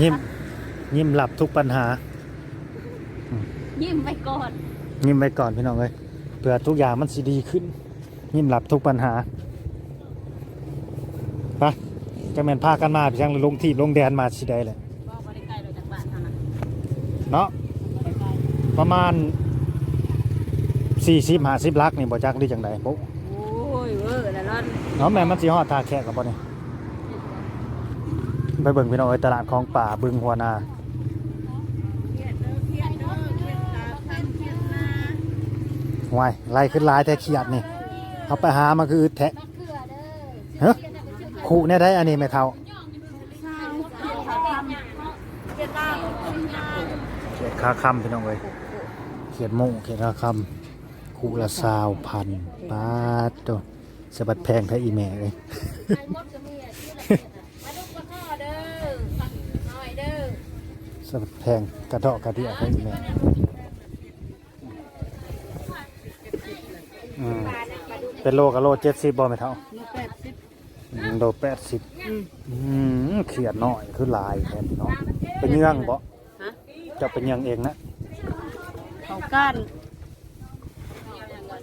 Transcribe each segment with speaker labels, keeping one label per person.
Speaker 1: ยิ้ม ยิ้มหลับทุกปัญหา
Speaker 2: ยิ้มไปก่อน
Speaker 1: ยิ้มไปก่อนพี่น้องเลยเผื่อทุกอย่างมันสิดีขึ้น ยิ้มหลับทุกปัญหาไปจะแม่นพากันมาพี่ช่างลงที่ลงแดนมาสิได้เลย
Speaker 2: ก็บริไกลเราจากบ้านเท่านั้น
Speaker 1: เนาะ
Speaker 2: บริไกล
Speaker 1: ประมาณ40 50ลักนี่บ่จักหรือจังไดบ่
Speaker 2: โอ้ยเวอร์แล้วร้อน
Speaker 1: เนาะแม่นมันสิฮอดท่าแขกกับบ่นี่ ไปเบิ่งพี่น้องเอ้ยตลาดของป่าบึงหัวนาหวยไล่ขึ้นหลายแท้เขียดนี่เอาไปหามาคือแทะฮะขู่แน่ได้อันนี้แม่เฒ่าเขียดคาคำพี่น้องเอ้ยเขียดโม่เขียดคาคำคู่ละสาวพันปาดโตสะบัดแพงแท้อีแม่เลย สะบัด แพงกระเดาะกระเดียแท้อีแม่อืมเป็นโลกับโลเจ็ดสิบบ่ไหมเท่า
Speaker 2: ลูกแปดสิบ
Speaker 1: อืมโลแปดสิบ
Speaker 2: อืม
Speaker 1: อืมเขียดน้อยคือลายแทนพี่น้องเป็นเยื่องบ่
Speaker 2: ฮะ
Speaker 1: จะเป็นเยื่องเองนะ
Speaker 2: เขาก้าน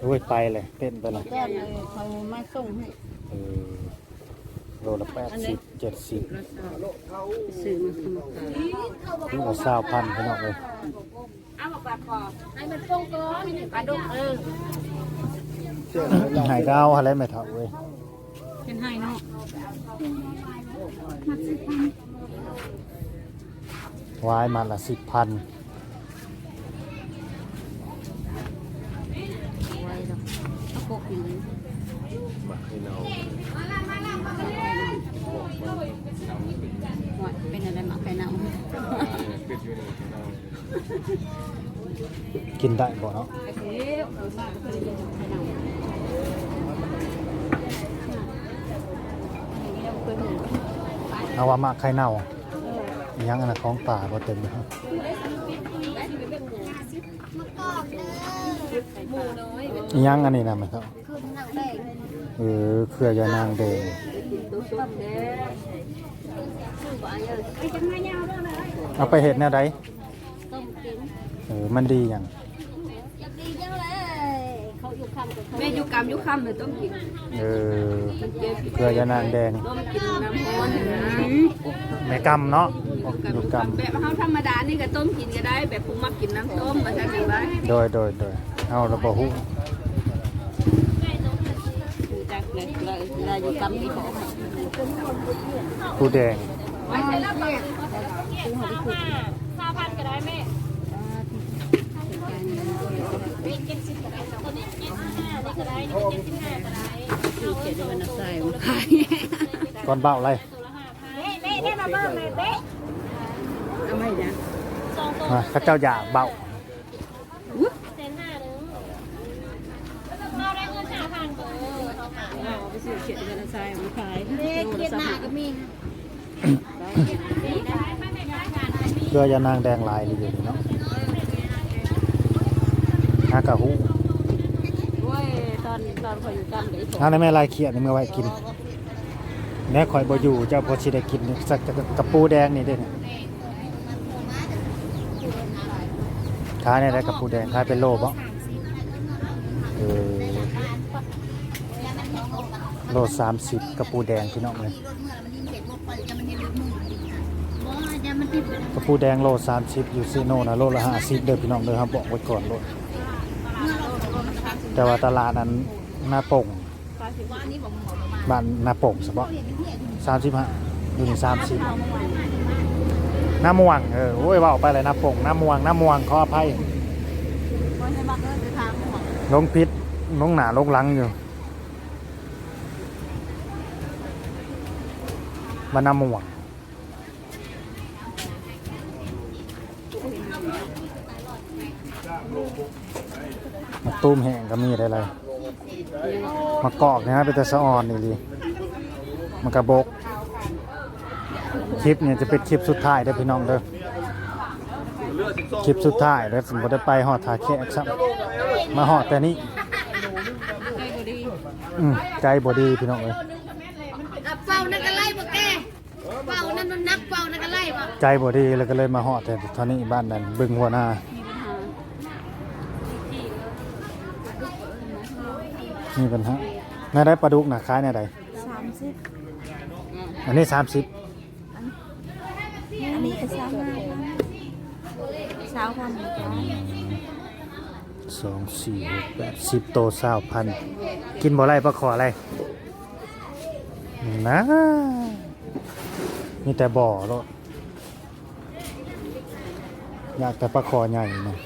Speaker 1: โอ้ยไปเลยเต้นไปเลย
Speaker 2: ก้านเลยเขามาส่งให้
Speaker 1: เออ โลละแปดสิบเจ็ดสิบ
Speaker 2: แล้วซื้อมาซื้อมาขาย
Speaker 1: นี่ก็สาวพันพี่น้องเลย
Speaker 2: เอามาปลาคอให้มันส่งก่อนปลาดุกเออ
Speaker 1: หายก็เอาอะไรไม่เท่าเว้ย
Speaker 2: เป็นให้เนาะ
Speaker 1: วายมันละสิบพัน
Speaker 2: ไว้แล้วเอาพกอยู่เลยว่าเป็นอะไรหมักไข่เน่า
Speaker 1: กินได้บ่เนาะ
Speaker 2: ไอ้เอา
Speaker 1: ว่ามากไข่เน่ายังอันของป่าก็เต็มเลยครับ
Speaker 2: ยั
Speaker 1: งอันนี้นะไหมครับ
Speaker 2: คือหนังแดง
Speaker 1: เออเครือยานาง
Speaker 2: เด้คือบ่เอะไอ้จังมายาวด้วยนะ
Speaker 1: เอาไปเห็ดแนวใดเออมันดีอย่าง
Speaker 2: แม่อยู่กรรมอยู่คำเลยต้มกิน
Speaker 1: เออเครือยานางแดง
Speaker 2: ต้มกินน้ำร้อนนะ
Speaker 1: แม่กำเนาะ
Speaker 2: อยู่
Speaker 1: อยู่
Speaker 2: กร
Speaker 1: ก
Speaker 2: รมแบบเฮาธรรมดานี่ก็ต้มกินก็ได้ แบบผมมักกินน้ำต้มมาจากไหนบ้างำ
Speaker 1: โดยโดยโดยเอาระบบหู
Speaker 2: อยู่จากไหนเลยเราอยู่กรรมที่ของ
Speaker 1: ผู้แดง
Speaker 2: ไม่ใช่แล้วเนี่ย
Speaker 3: สามพันก็ได้แม่เป็ นเจ็ดสิบก็ได้ตัวนี้เจ็ดสิบห้านี่ก็ได้นี่ก็เจ็ดสิบห้าก็ได้
Speaker 2: คือเจ็ดวันนักใส่มา
Speaker 1: ก่อนเบ้าอะไร
Speaker 3: ตัวละห้าพันแม่แม่แม่มาเบิ่งเลยเบ๊ะ
Speaker 2: เอาไม่นะ
Speaker 3: สองตัว
Speaker 1: มาข้าเจ้าอยากเบ้า
Speaker 3: เซนห้าหนึ่งเราได้เงินห้าพันก็เออเอาหา
Speaker 2: เอาไปซื้อเจ็ดวันนักใส่มาขาย
Speaker 3: เด็กเกียรหน้าก็มี
Speaker 1: เครือยานางแดงลายเลยอยู่เนาะ ฮากะหู
Speaker 2: โอ้ยตอนตอนคอยอยู่กรรมเดี๋ยวผม
Speaker 1: อันนั้นแม่ลายเขียดนี่เมื่อไว้กินแม่คอยบ่อยู่เจ้าพอสิได้กินนี่สักกระปูแดงนี่เด้เนี่ยขายในได้กระปูแดงขายเป็นโลบ่เออโลสามสิบกระปูแดงพี่น้องเลยกระปูแดงโลสามสิบอยู่ซีโน่นะโลละห้าสิบเด้อพี่น้องเด้อครับบอกไว้ก่อนโลด แต่ว่าตลาดนั้นหน้าโป่งบ้านนาโป่งสบะสามสิบห้าอยู่นี่สามสิบน้ำม่วงเออโอ้ยว่าออกไปเลยนาโป่งน้ำม่วงน้ำม่วงขออภัยลงพิษลงหนาลงหลังอยู่มานน้ำม่วง ตุ้มแห้งก็มีได้เลยมากอกนะฮะเป็นแต่สะออนนี่ดีมันกระบก คลิปเนี่ยจะเป็นคลิปสุดท้ายเด้อพี่น้องเด้อคลิปสุดท้ายแล้วสมมติได้ไปหอดทาแขกซ้ำมาหอดแต่นี้อืมใจบดีพี่น้องเอ้ย
Speaker 3: เป่านั่นก็ไล่บ่แกเป่านั่นมันนักเป่านั่นก็ไล่บ่
Speaker 1: ใจบ่ดีแล้วก็เลยมาฮอดแต่ตอนนี้บ้านนั้นบึงหัวหน้า
Speaker 2: มีปัญหา
Speaker 1: มีปัญหาแม่ได้ปลาดุกน่ะขายแน่ใด
Speaker 2: สามสิบ
Speaker 1: อันนี้30
Speaker 2: อันนี้ก็สามห้าพันสาวพันเหมือนกัน
Speaker 1: สองสี่หกแปดสิบโตสาวพันกินบ่ไรปลาขออะไรนะมีแต่บ่อรถอยากแต่ปลาขอใหญ่นะ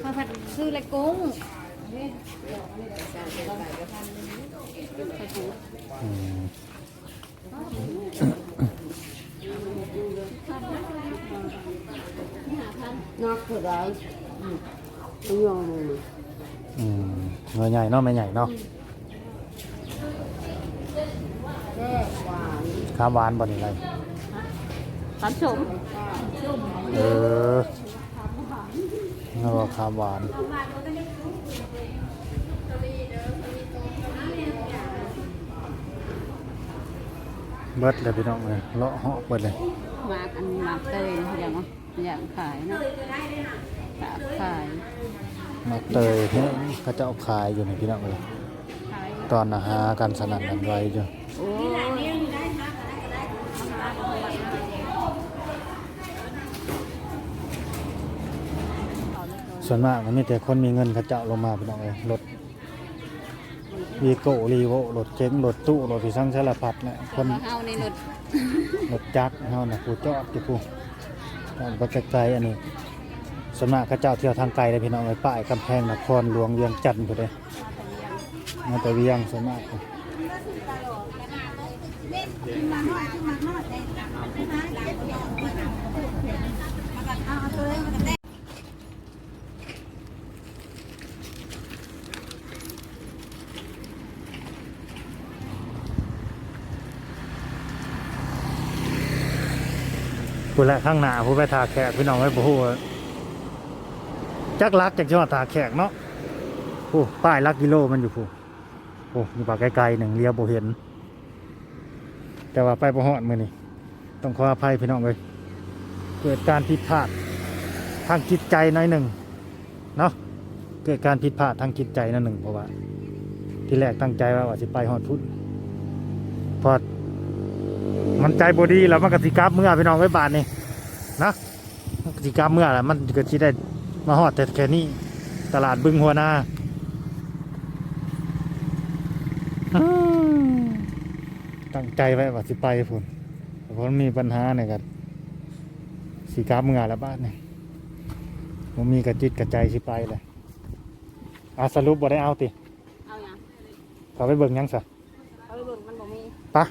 Speaker 2: ข้าวผัดซื้อเลยกุ้ง
Speaker 1: อืม
Speaker 2: นักเท่าไรต้องยอมเลย
Speaker 1: อืมเงินใหญ่เนาะไม่ใหญ่เนาะ
Speaker 2: แค่หวาน
Speaker 1: ข้ามหวานบ่นี่ไร
Speaker 2: สามสม
Speaker 1: เออแล้วก็ข้ามหวาน เบิดเลยพี่น้องเลยเลาะเหาะเบิดเลย
Speaker 2: มาอันมาเตยอย่างวะอย่างขายเนาะตากขาย
Speaker 1: มาเตยเนี่ยเขาจะเอาขายอยู่ในพี่น้องเลย
Speaker 2: ขาย
Speaker 1: ตอนอาหากันสนั่นกันไว้อยู่
Speaker 2: โอ้ย
Speaker 1: ส่วนมากมันมีแต่คนมีเงินเขาเจ้าลงมาพี่น้องเลยรถ วีโก้รีโวรถเก๋งรถตู้รถที่สั่งสารพัดเนี่ยคน
Speaker 2: มาเฮาในรถ
Speaker 1: รถจักรเฮาน่ะผู้จอดที่ผู้ตอนไปไกลๆอันนี้ส่วนมากเขาเจ้าเที่ยวทางไกลเลยพี่น้องเลยป้ายกำแพงนครหลวงเวียงจันทร์พุ่นเด้มาแต่เวียงส่วนม ผู้ละข้างหน้าผู้ไปทาแขกพี่น้องไว้บ่ฮู้จักรักจากจังหวัดทาแขกเนาะผู้ป้ายลักกิโลมันอยู่ผู้โอ้อยู่ปากไกลๆหนึ่งเลียวบ่เห็น แต่ว่าไปบ่ฮอดมือนี้ต้องขออภัยพี่น้องเลยเกิดการผิดพลาดทางจิตใจน้อยหนึ่งเนาะเกิดการผิดพลาดทางจิตใจน้อยหนึ่งเพราะว่า ที่แรกตั้งใจว่าว่าสิไปฮอดพุทธพอ มันใจบดีแล้วมันกสิกลับเมื่อพี่น้องไว้บาทนี่นะมันกสิกลับเมื่อแหละมันก็สิได้มาฮอดแต่แค่นี้ตลาดบึงหัวนาอืมตั้งใจไว้ว่าสิไปพุ่นแต่เพราะมันมีปัญหาเนี่ยกันสิกลับเมื่อแล้วบ้านนี่มันมีกระจิตกระใจสิไปเลยอาสรุปบ่ได้เอาติ
Speaker 2: เอาอย่าง
Speaker 1: เขาไปเบิ่งหยังซะ
Speaker 2: เอาไปเบิ่งมันบ่มี
Speaker 1: ปะ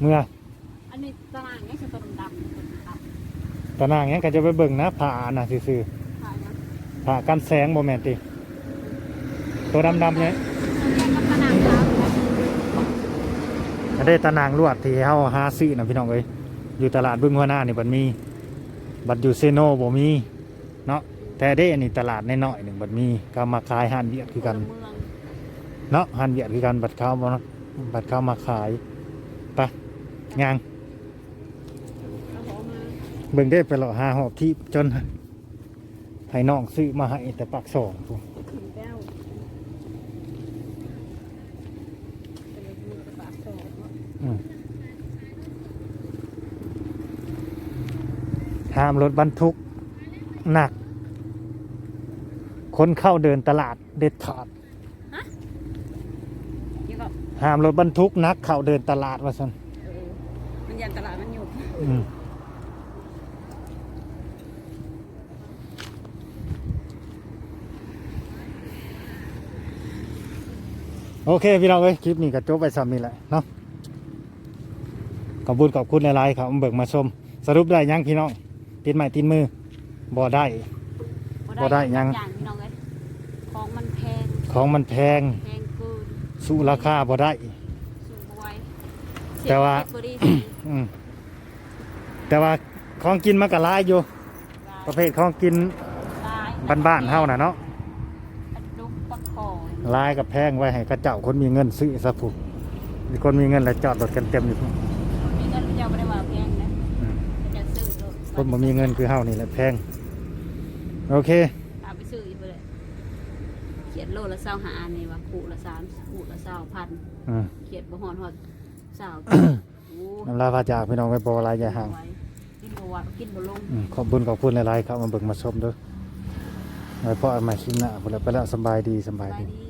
Speaker 1: เมื่อ
Speaker 2: อันนี้ตารางนี่คือตัวดำตัวดำ
Speaker 1: ตอนหน้าเงี้ยก็จะไปเบิ่งนะผ่าน่ะซื่อ
Speaker 2: ขายนะ
Speaker 1: ๆผ่ากันแสงโมแมนติตัวดำๆเนี่ย
Speaker 2: แยกกับตารางดำ
Speaker 1: อันได้ตะนางลวดที่เฮาหาซื้อนะพี่น้องเอ้ยอยู่ตลาดบึงหัวหน้านี่บัดมีบัดอยู่เซโนบ่มีเนาะแต่ได้อันนี้ตลาดน้อยๆหนึ่งบัดมีก็มาขายหันเวียดคือกัน
Speaker 2: เมือง
Speaker 1: เนาะหันเวียดคือกันบัดเข้ามาบัดเข้ามาขายไป งาง
Speaker 2: เอาของมา
Speaker 1: เบิ่งได้ไปหล่อหาหอบที่จนให้น้องซื้อมาให้แต่ปักสองพุ่น
Speaker 2: ถึงแก้วเป็นมีกระบะสอง
Speaker 1: อืมห้ามรถบรรทุกหนัก คนเข้าเดินตลาดเด็ดขาด
Speaker 2: นี่ก็
Speaker 1: ห้ามรถบรรทุกหนักเข้าเดินตลาดว่าสัน
Speaker 2: เออ มันยันตลาดมันอยู่
Speaker 1: อืมโอเคพี่น้องเอ้ยคลิปนี้ก็จบไปซ้ำนี่แหละเนาะขอบคุณขอบคุณหลายๆครับมาเบิกมาชม สรุปได้ยังพี่น้องติดไม้ติดมือบ่ได้ บ่ได้ยัง
Speaker 2: อย่างพี่น้องเอ้ยของมันแพง
Speaker 1: ของมันแพง
Speaker 2: แพงเกิน
Speaker 1: สู้ราคาบ่ได้
Speaker 2: สูงไว้
Speaker 1: แต่ว่า
Speaker 2: เศรษฐกิจบ่ดี
Speaker 1: อืมแต่ว่าของกินมันก็หลายอยู่ ประเภทของกิน
Speaker 2: ตาย
Speaker 1: บ้านๆเฮาน่ะเนาะ
Speaker 2: ปลาดุกปลาคอ
Speaker 1: หลายกับแพงไว้ให้กระเจ้าคนมีเงินซื้อซะพุ่นมีคนมีเงินแล้วจอดรถกันเต็มอยู่พุ่น
Speaker 2: งินเจ้าไม่ได้ว่าแพงนะ
Speaker 1: อืม
Speaker 2: จะซื้อรถ
Speaker 1: คนบ่มีเงินคือเฮานี่แหละแพง โอเค
Speaker 2: เอาไปซื้ออีกไปเลยเขียนโลละเศร้าหานี่ว่าคู่ละสามคู่ละเศร้าพัน
Speaker 1: อืม
Speaker 2: เขียนบ่ฮอดฮอดเศร้าโอ้
Speaker 1: น้ำลาพาจากพี่น้องไปบ่หลายอย่าห่าง
Speaker 2: กินบ่วัดกินบ่ลง
Speaker 1: อืมขอบคุญขอบคุณหลายๆครับมาเบิ่งมาชมเด้อไว้พอกันใหม่คลิปหน้าพุ่นละไปแล้วสำบายดีสำบาย
Speaker 2: ไป
Speaker 1: ดี
Speaker 2: ดี